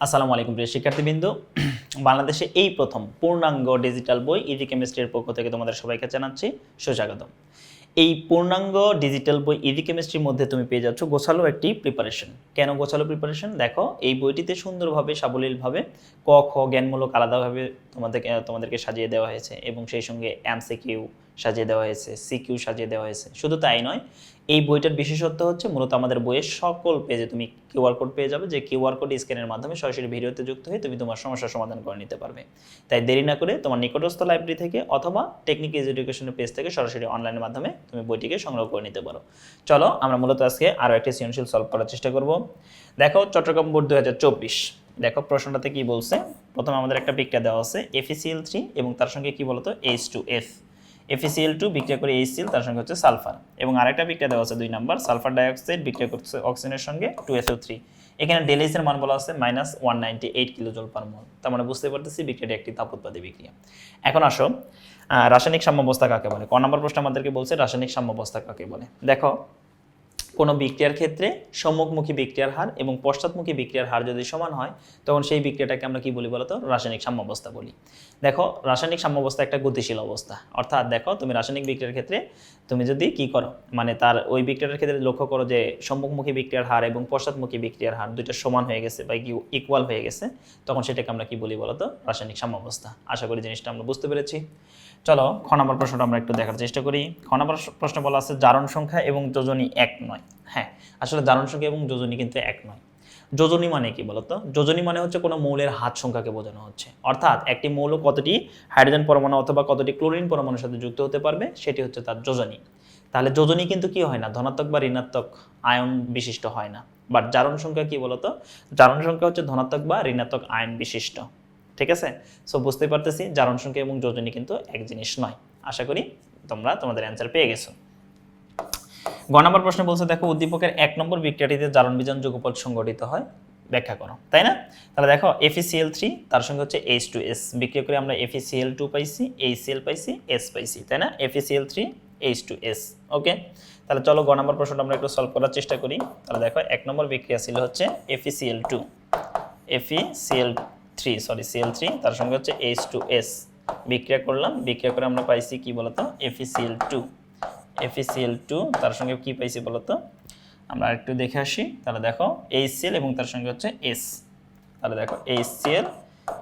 আসসালামু আলাইকুম প্রিয় শিক্ষার্থীবৃন্দ। বাংলাদেশে এই প্রথম পূর্ণাঙ্গ ডিজিটাল বই ইজি কেমিস্ট্রির পক্ষ থেকে তোমাদের সবাইকে জানাচ্ছি সুস্বাগতম। এই পূর্ণাঙ্গ ডিজিটাল বই ইজি কেমিস্ট্রির মধ্যে তুমি পেয়ে যাচ্ছ গোছালো একটি প্রিপারেশন কেন গোছালো প্রিপারেশন দেখো, এই বইটিতে সুন্দরভাবে, সাবলীলভাবে ক, খ জ্ঞানমূলক আলাদাভাবে তোমাদেরকে তোমাদেরকে সাজিয়ে দেওয়া হয়েছে এবং সেই সঙ্গে এমসিকিউ সাজিয়ে দেওয়া হয়েছে সিকিউ সাজিয়ে দেওয়া হয়েছে। শুধু তাই নয়, এই বইটার বিশেষত্ব হচ্ছে মূলত আমাদের বইয়ের সকল পেজে তুমি কিউআর কোড পেয়ে যাবে, যে কিউআর কোড স্ক্যানের মাধ্যমে সরাসরি ভিডিওতে যুক্ত হয়ে তুমি তোমার সমস্যার সমাধান করে নিতে পারবে। তাই দেরি না করে তোমার নিকটস্থ লাইব্রেরি থেকে অথবা টেকনিক এডুকেশনের পেজ থেকে সরাসরি অনলাইনের মাধ্যমে তুমি বইটিকে সংগ্রহ করে নিতে পারো। চলো, আমরা মূলত আজকে আরও একটি সৃজনশীল সলভ করার চেষ্টা করব। দেখো, চট্টগ্রাম বোর্ড দু হাজার চব্বিশ। দেখো, প্রশ্নটাতে কি বলছে? প্রথমে আমাদের একটা পিকটা দেওয়া আছে এফিসিএল থ্রি এবং তার সঙ্গে কি বলতো? এইচ টু এফ এফিসিএল টু বিক্রিয়া করে এইচসিএল তার সঙ্গে হচ্ছে সালফার এবং আরেকটা বিক্রিয়া দেওয়া আছে দুই নাম্বার সালফার ডাইঅক্সাইড বিক্রিয়া করছে অক্সিজেনের সঙ্গে টু এসও থ্রি এখানে ডেলিসের মান বলা আছে minus one ninety eight kilojoule per mole তার মানে বুঝতে পারতেছি বিক্রিয়াটি একটি তাপোৎপাদী বিক্রিয়া। এখন আসো রাসায়নিক সাম্যাবস্থা কাকে বলে? ক নম্বর প্রশ্ন আমাদেরকে বলছে রাসায়নিক সাম্যাবস্থা কাকে বলে? দেখো, কোনো বিক্রিয়ার ক্ষেত্রে সম্মুখমুখী বিক্রিয়ার হার এবং পশ্চাৎমুখী বিক্রিয়ার হার যদি সমান হয়, তখন সেই বিক্রিয়াটাকে আমরা কি বলি বলতো? রাসায়নিক সাম্যাবস্থা বলি। দেখো, রাসায়নিক সাম্যাবস্থা একটা গতিশীল অবস্থা। অর্থাৎ দেখো, তুমি রাসায়নিক বিক্রিয়ার ক্ষেত্রে তুমি যদি কি করো মানে তার ওই বিক্রিয়ার ক্ষেত্রে লক্ষ্য করো যে, সম্মুখমুখী বিক্রিয়ার হার এবং পশ্চাৎমুখী বিক্রিয়ার হার দুইটা সমান হয়ে গেছে বা ইকুয়াল হয়ে গেছে, তখন সেটাকে আমরা কি বলি বলতো? রাসায়নিক সাম্যাবস্থা। আশা করি জিনিসটা আমরা বুঝতে পেরেছি। চলো, খ নম্বর প্রশ্নটা আমরা একটু দেখার চেষ্টা করি। খ নম্বর প্রশ্ন বলা আছে, জারণ সংখ্যা এবং যোজনী এক নয়। হ্যাঁ আসলে জারণ সংখ্যা এবং যোজনী কিন্তু এক নয়। যোজনী মানে কি বলতো? যোজনী মানে হচ্ছে কোনো মৌলের হাত সংখ্যাকে বোঝানো হচ্ছে। অর্থাৎ একটি মৌল কতটি? হাইড্রোজেন পরমাণু অথবা কতটি ক্লোরিন পরমাণুর সাথে যুক্ত হতে পারবে, সেটি হচ্ছে তার যোজনী। তাহলে যোজনী কিন্তু কি হয় না? ধনাত্মক বা ঋণাত্মক আয়ন বিশিষ্ট হয় না। বাট জারণ সংখ্যা কি বলতো? জারণ সংখ্যা হচ্ছে ধনাত্মক বা ঋণাত্মক আয়ন বিশিষ্ট। ঠিক আছে? সো বুঝতে পারতেছি, জারণ সংখ্যা এবং যোজনী কিন্তু এক জিনিস নয়। আশা করি তোমরা তোমাদের অ্যান্সার পেয়ে গেছো। গ নম্বর প্রশ্ন বলছে, দেখো, উদ্দীপকের এক নম্বর বিক্রিয়াটিতে জারণ বিজারণ যুগপদ সংগঠিত হয়। ব্যাখ্যা করো, তাই না? তাহলে দেখো এফিসিএল থ্রি তার সঙ্গে হচ্ছে এইচ টু এস বিক্রিয়া করে আমরা এফিসিএল টু পাইছি এইচসিএল পাইছি এস পাইছি, তাই না? FeCl three H two S okay তাহলে চলো গ নম্বর প্রশ্নটা আমরা একটু সলভ করার চেষ্টা করি। তাহলে দেখো, এক নম্বর বিক্রিয়া ছিল হচ্ছে FeCl two FeCl three sorry Cl three তার সঙ্গে হচ্ছে এইচ টু এস বিক্রিয়া করলাম, বিক্রিয়া করে আমরা পাইছি কি বলতো? এফিসিএল টু এফিসিএল টু তার সঙ্গে কি পাইছি বলতো? আমরা একটু দেখে আসি। তাহলে দেখো এইচসিএল এবং তার সঙ্গে হচ্ছে এস তাহলে দেখো এইচসিএল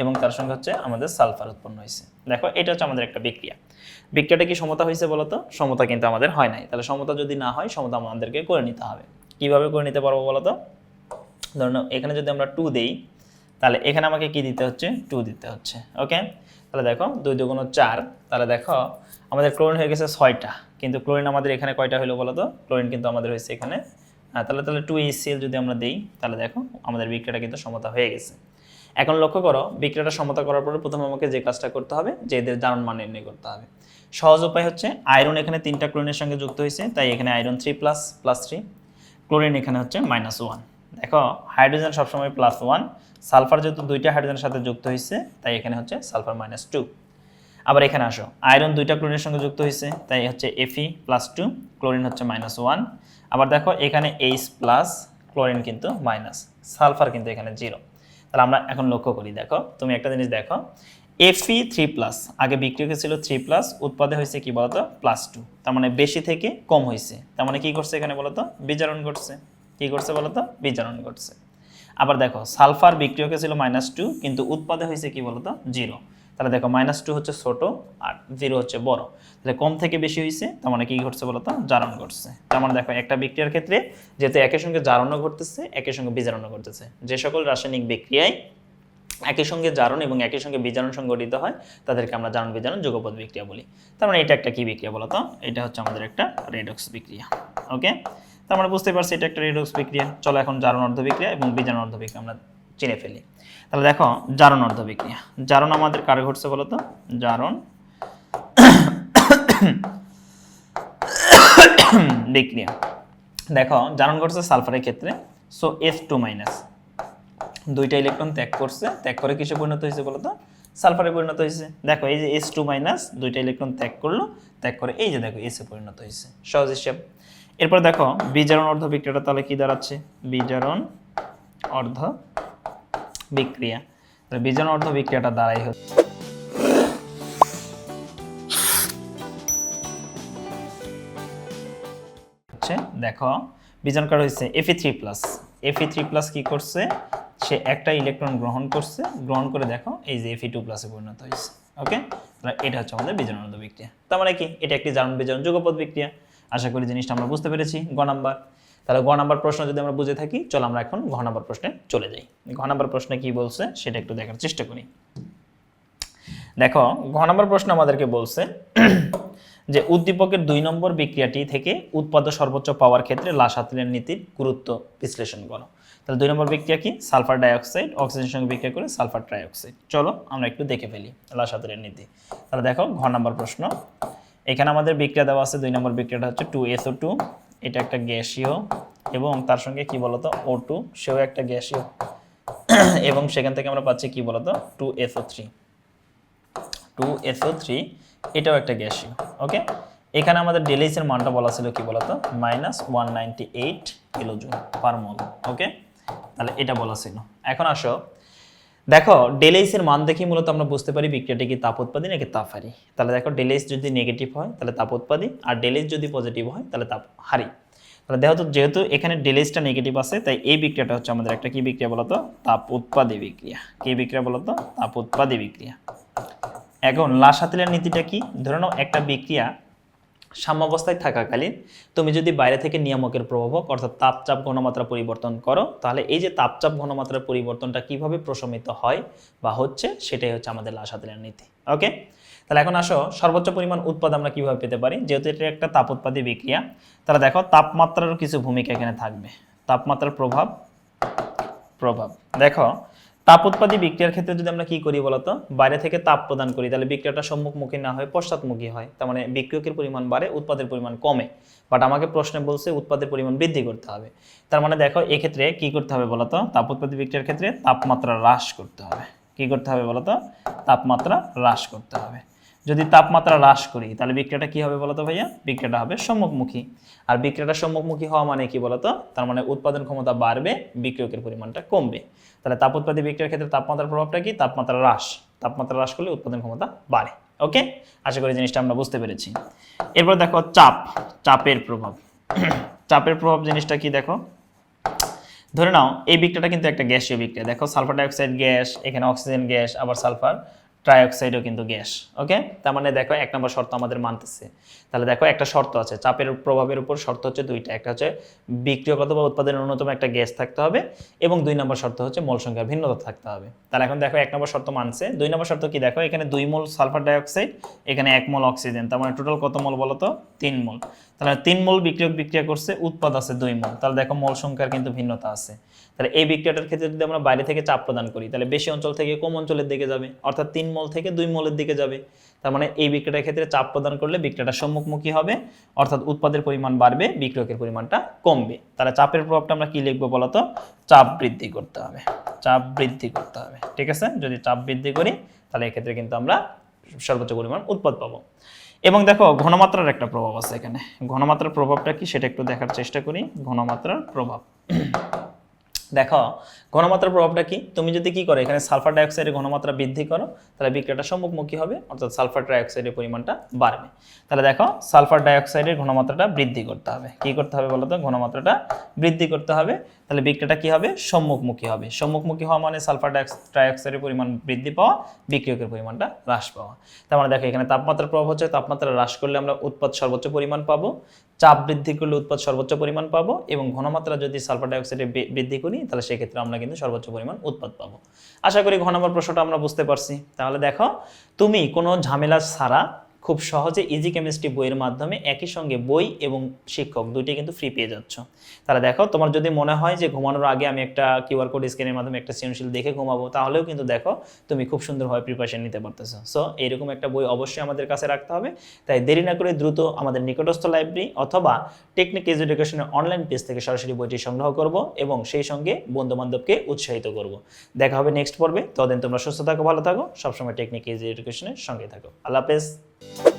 এবং তার সঙ্গে হচ্ছে আমাদের সালফার উৎপন্ন হয়েছে। দেখো, এটা হচ্ছে আমাদের একটা বিক্রিয়া। বিক্রিয়াটা কি সমতা হয়েছে বলতো? সমতা কিন্তু আমাদের হয় নাই। তাহলে সমতা যদি না হয়, সমতা আমাদেরকে করে নিতে হবে। কীভাবে করে নিতে পারব বলতো? ধরুন এখানে যদি আমরা টু দেই তাহলে এখানে আমাকে কি দিতে হচ্ছে? টু দিতে হচ্ছে ওকে তাহলে দেখো, দুই দুগুণ চার, তাহলে দেখো, আমাদের ক্লোরিন হয়ে গেছে ছয়টা, কিন্তু ক্লোরিন আমাদের এখানে কয়টা হলো বলো তো ক্লোরিন কিন্তু আমাদের হয়েছে এখানে হ্যাঁ তাহলে তাহলে টু এইচসিএল যদি আমরা দিই, তাহলে দেখো, আমাদের বিক্রিয়াটা কিন্তু সমতা হয়ে গেছে। এখন লক্ষ্য করো, বিক্রিয়াটা সমতা করার পরে প্রথমে আমাকে যে কাজটা করতে হবে, যে এদের জারণ মান নির্ণয় করতে হবে। সহজ উপায় হচ্ছে আয়রন এখানে তিনটা ক্লোরিনের সঙ্গে যুক্ত হয়েছে, তাই এখানে iron three plus plus three chlorine এখানে হচ্ছে মাইনাস ওয়ান দেখো হাইড্রোজেন সবসময় প্লাস ওয়ান সালফার যেহেতু দুইটা হাইড্রোজেনের সাথে যুক্ত হয়েছে তাই এখানে হচ্ছে সালফার মাইনাস টু আবার এখানে আসো আয়রন দুইটা ক্লোরিনের সঙ্গে যুক্ত হয়েছে তাই হচ্ছে এফি প্লাস টু ক্লোরিন হচ্ছে মাইনাস ওয়ান আবার দেখো, এখানে এইচ প্লাস ক্লোরিন কিন্তু মাইনাস সালফার কিন্তু এখানে জিরো তাহলে আমরা এখন লক্ষ্য করি, দেখো, তুমি একটা জিনিস দেখো এফি থ্রি প্লাস আগে বিক্রি হয়েছিল থ্রি প্লাস উৎপাদে হয়েছে কি বলতো? প্লাস টু তার মানে বেশি থেকে কম হয়েছে তার মানে কি করছে এখানে বলতো? বিজারণ ঘটছে। কি করছে বলতো? বিজারণ ঘটছে আবার দেখো, সালফার বিক্রিয়কে ছিল মাইনাস টু কিন্তু উৎপাদে হয়েছে কি বলতো? জিরো তাহলে দেখো মাইনাস টু হচ্ছে ছোট আর জিরো হচ্ছে বড়। তাহলে কম থেকে বেশি হয়েছে, তার মানে কি ঘটছে বলতো? জারণ ঘটছে। তার মানে দেখো, একটা বিক্রিয়ার ক্ষেত্রে যেহেতু একের সঙ্গে জারণও ঘটতেছে, একের সঙ্গে বিজারণও ঘটতেছে। যে সকল রাসায়নিক বিক্রিয়ায় একই সঙ্গে জারণ এবং একই সঙ্গে বিজারণ সংগঠিত হয়, তাদেরকে আমরা জারণ, বিজারণ যুগপদ বিক্রিয়া বলি। তার মানে এটা একটা কি বিক্রিয়া বলতো? এটা হচ্ছে আমাদের একটা রেডক্স বিক্রিয়া। ওকে তার মানে বুঝতে পারছি এটা একটা রেডক্স বিক্রিয়া। চলো এখন জারণ অর্ধ বিক্রিয়া এবং বিজারণ অর্ধ বিক্রিয়া আমরা চিনে ফেলি। তাহলে দেখো, জারণ অর্ধ বিক্রিয়া। জারণ আমাদের কারে ঘটছে বলতো জারণ বিক্রিয়া। দেখো, জারণ ঘটছে সালফারের ক্ষেত্রে। সো এস টু মাইনাস দুইটা ইলেকট্রন ত্যাগ করছে। ত্যাগ করে কিসে পরিণত হয়েছে বলতো সালফারে পরিণত হয়েছে। দেখো, এই যে এস টু মাইনাস দুইটা ইলেকট্রন ত্যাগ করল। ত্যাগ করে এই যে দেখো এসে পরিণত হয়েছে। সহজ হিসাব। এরপর দেখো, বিজারণ অর্ধ বিক্রিয়াটা তাহলে কি দাঁড়াচ্ছে? বিজারণ অর্ধ বিক্রিয়া। তাহলে বিজারণ অর্ধ বিক্রিয়াটা দ্বারাই হচ্ছে। হচ্ছে, দেখো বীজাণুকার হয়েছে Fe three plus Fe three plus কি করছে? সে একটা ইলেকট্রন গ্রহণ করছে। গ্রহণ করে দেখো, এই যে এফি টু প্লাসে পরিণত হয়েছে। ওকে এটা হচ্ছে আমাদের বীজাণুরোধ বিক্রিয়া। তার মানে কি? এটা একটি জারণ বীজাণু যুগপথ বিক্রিয়া। আশা করি জিনিসটা আমরা বুঝতে পেরেছি, গ নাম্বার। তাহলে গ নাম্বার প্রশ্ন যদি আমরা বুঝে থাকি, চলো আমরা এখন ঘ নাম্বার প্রশ্নে চলে যাই। ঘ নাম্বার প্রশ্নে কি বলছে, সেটা একটু দেখার চেষ্টা করি। দেখো, ঘ নম্বর প্রশ্ন আমাদেরকে বলছে যে উদ্দীপকের দুই নম্বর বিক্রিয়াটি থেকে উৎপাদ্য সর্বোচ্চ পাওয়ার ক্ষেত্রে লাসাতিলের নীতির গুরুত্ব বিশ্লেষণ করো। তাহলে দুই নম্বর বিক্রিয়া কি? সালফার ডাইঅক্সাইড অক্সিজেনের সঙ্গে বিক্রিয়া করে সালফার ট্রাইঅক্সাইড। চলো, আমরা একটু দেখে ফেলি লাসাতিলের নীতি। তাহলে দেখো, ঘ নম্বর প্রশ্ন। এখানে আমাদের বিক্রিয়া দেওয়া আছে, দুই নম্বর বিক্রিয়াটা হচ্ছে টু এসও টু এটা একটা গ্যাসীয় এবং তার সঙ্গে কি বলতো? ও টু সেও একটা গ্যাসীয়। এবং সেখান থেকে আমরা পাচ্ছি কি বলতো? Two SO three two SO three এটাও একটা গ্যাসীয় ওকে এখানে আমাদের ডেলিসের মানটা বলা ছিল কি বলতো? Minus one ninety eight kilojoule per mole okay তাহলে এটা বলা ছিল। এখন আসো দেখো ডেলেইসের মান দেখি মূলত আমরা বুঝতে পারি বিক্রিয়াটি কি তাপ উৎপাদী নাকি তাপ হারি তাহলে দেখো ডেলেইস যদি নেগেটিভ হয়, তাহলে তাপ উৎপাদী, আর ডেলেইস যদি পজিটিভ হয়, তাহলে তাপ হারি। তাহলে দেখো যেহেতু এখানে ডেলেইসটা নেগেটিভ আছে, তাই এই বিক্রিয়াটা হচ্ছে আমাদের একটা কি বিক্রিয়া বলতো? তাপ উৎপাদী বিক্রিয়া। কি বিক্রিয়া বলতো? তাপ উৎপাদী বিক্রিয়া। এখন লাসাতিলের নীতিটা কি? ধরে নাও একটা বিক্রিয়া সাম্যাবস্থায় থাকাকালীন তুমি যদি বাইরে থেকে নিয়ামকের প্রভাবক অর্থাৎ তাপচাপ ঘনমাত্রা পরিবর্তন করো, তাহলে এই যে তাপচাপ ঘনমাত্রার পরিবর্তনটা কীভাবে প্রশমিত হয় বা হচ্ছে, সেটাই হচ্ছে আমাদের লাসাতিলের নীতি। ওকে? তাহলে এখন আসো, সর্বোচ্চ পরিমাণ উৎপাদ আমরা কীভাবে পেতে পারি? যেহেতু এটা একটা তাপ উৎপাদী বিক্রিয়া, তাহলে দেখো তাপমাত্রারও কিছু ভূমিকা এখানে থাকবে। তাপমাত্রার প্রভাব প্রভাব। দেখো তাপ উৎপাদী বিক্রিয়ার ক্ষেত্রে যদি আমরা কি করি বলতো? বাইরে থেকে তাপ প্রদান করি, তাহলে বিক্রিয়াটা সম্মুখমুখী না হয় পশ্চাৎমুখী হয়। তার মানে বিক্রিয়কের পরিমাণ বাড়ে, উৎপাদের পরিমাণ কমে। বাট আমাকে প্রশ্নে বলছে, উৎপাদের পরিমাণ বৃদ্ধি করতে হবে। তার মানে দেখো, এক্ষেত্রে কি করতে হবে বলতো? তাপ উৎপাদী বিক্রিয়ার ক্ষেত্রে তাপমাত্রা হ্রাস করতে হবে। কি করতে হবে বলতো? তাপমাত্রা হ্রাস করতে হবে। যদি তাপমাত্রা হ্রাস করি, তাহলে বিক্রিয়াটা কি হবে বলতো ভাইয়া? বিক্রিয়াটা হবে সম্মুখমুখী। আর বিক্রিয়াটা সম্মুখমুখী হওয়া মানে কি বলতো? তার মানে উৎপাদন ক্ষমতা বাড়বে, বিক্রিয়কের পরিমাণটা কমবে। তাহলে তাপ উৎপাদী বিক্রিয়ার ক্ষেত্রে তাপমাত্রার প্রভাবটা কি? তাপমাত্রা হ্রাস। তাপমাত্রা হ্রাস করলে উৎপাদন ক্ষমতা বাড়ে। ওকে? আশা করি জিনিসটা আমরা বুঝতে পেরেছি। এরপর দেখো চাপ, চাপের প্রভাব। চাপের প্রভাব জিনিসটা কি দেখো? ধরে নাও, এই বিক্রিয়াটা কিন্তু একটা গ্যাসীয় বিক্রিয়া। দেখো সালফার ডাইঅক্সাইড গ্যাস, এখানে অক্সিজেন গ্যাস, আবার সালফার। ট্রাইঅক্সাইডও কিন্তু গ্যাস ওকে তার মানে দেখো এক নম্বর শর্ত আমাদের মানতেছে। তাহলে দেখো একটা শর্ত আছে, চাপের প্রভাবের উপর শর্ত হচ্ছে দুইটা। একটা হচ্ছে বিক্রিয়গত বা উৎপাদনের ন্যূনতম একটা গ্যাস থাকতে হবে এবং দুই নম্বর শর্ত হচ্ছে মোল সংখ্যার ভিন্নতা থাকতে হবে। তাহলে এখন দেখো এক নম্বর শর্ত মানছে। দুই নম্বর শর্ত কি? দেখো এখানে দুই মোল সালফার ডাইঅক্সাইড, এখানে এক মোল অক্সিজেন। তার মানে টোটাল কত মোল বলো তো তিন মোল। তাহলে তিন মোল বিক্রিয়ক বিক্রিয়া করছে, উৎপাদ আছে দুই মোল। তাহলে দেখো মল সংখ্যার কিন্তু ভিন্নতা আছে। তাহলে এই বিক্রিয়াটার ক্ষেত্রে যদি আমরা বাইরে থেকে চাপ প্রদান করি, তাহলে বেশি অঞ্চল থেকে কম অঞ্চলের দিকে যাবে, অর্থাৎ তিন মল থেকে দুই মলের দিকে যাবে। তার মানে এই বিক্রিয়াটার ক্ষেত্রে চাপ প্রদান করলে বিক্রিয়াটা সম্মুখমুখী হবে, অর্থাৎ উৎপাদের পরিমাণ বাড়বে, বিক্রিয়কের পরিমাণটা কমবে। তাহলে চাপের প্রভাবটা আমরা কি লিখব বলতো চাপ বৃদ্ধি করতে হবে, চাপ বৃদ্ধি করতে হবে, ঠিক আছে? যদি চাপ বৃদ্ধি করি, তাহলে এক্ষেত্রে কিন্তু আমরা সর্বোচ্চ পরিমাণ উৎপাদ পাবো। এবং দেখো, ঘনমাত্রার একটা প্রভাব আছে এখানে। ঘনমাত্রার প্রভাবটা কি? সেটা একটু দেখার চেষ্টা করি, ঘনমাত্রার প্রভাব। দেখো ঘনমাত্রার প্রভাবটা কি? তুমি যদি কি করো, এখানে সালফার ডাইঅক্সাইডের ঘনমাত্রা বৃদ্ধি করো, তাহলে বিক্রিয়াটা সম্মুখমুখী হবে, অর্থাৎ সালফার ডাইঅক্সাইডের পরিমাণটা বাড়বে। তাহলে দেখো, সালফার ডাইঅক্সাইডের ঘনমাত্রাটা বৃদ্ধি করতে হবে। কি করতে হবে বলো তো ঘনমাত্রাটা বৃদ্ধি করতে হবে। তাহলে বিক্রিয়াটা কি হবে? সম্মুখমুখী হবে। সম্মুখমুখী হওয়া মানে সালফার ডাইঅক্সাইডের পরিমাণ বৃদ্ধি পাওয়া, বিক্রিয়কের পরিমাণটা হ্রাস পাওয়া। তার মানে দেখো, এখানে তাপমাত্রার প্রভাব হচ্ছে, তাপমাত্রা হ্রাস করলে আমরা উৎপাদ সর্বোচ্চ পরিমাণ পাবো। চাপ বৃদ্ধি করলে উৎপাদ সর্বোচ্চ পরিমাণ পাবো এবং ঘনমাত্রা যদি সালফার ডাইঅক্সাইডে বৃদ্ধি করি, তাহলে সেক্ষেত্রে আমরা কিন্তু সর্বোচ্চ পরিমাণ উৎপাদ পাবো। আশা করি ঘনমার প্রশ্নটা আমরা বুঝতে পারছি। তাহলে দেখো, তুমি কোনো ঝামেলা ছাড়া খুব সহজে ইজি কেমিস্ট্রি বইয়ের মাধ্যমে একই সঙ্গে বই এবং শিক্ষক দুইটাই কিন্তু ফ্রি পেয়ে যাচ্ছ। তাহলে দেখো, তোমার যদি মনে হয় যে ঘুমানোর আগে আমি একটা কিউআর কোড স্ক্যানের মাধ্যমে একটা সৃজনশীল দেখে ঘুমাবো, তাহলেও কিন্তু দেখো, তুমি খুব সুন্দরভাবে প্রিপারেশন নিতে পারতেছো। সো এইরকম একটা বই অবশ্যই আমাদের কাছে রাখতে হবে। তাই দেরি না করে দ্রুত আমাদের নিকটস্থ লাইব্রেরি অথবা টেকনিক এডুকেশনের অনলাইন পেজ থেকে সরাসরি বইটি সংগ্রহ করব এবং সেই সঙ্গে বন্ধু বান্ধবকে উৎসাহিত করব। দেখা হবে নেক্সট পর্বে। ততদিন তোমরা সুস্থ থাকো, ভালো থাকো, সবসময় টেকনিক এডুকেশনের সঙ্গে থাকো। আল্লাহ হাফেজ। you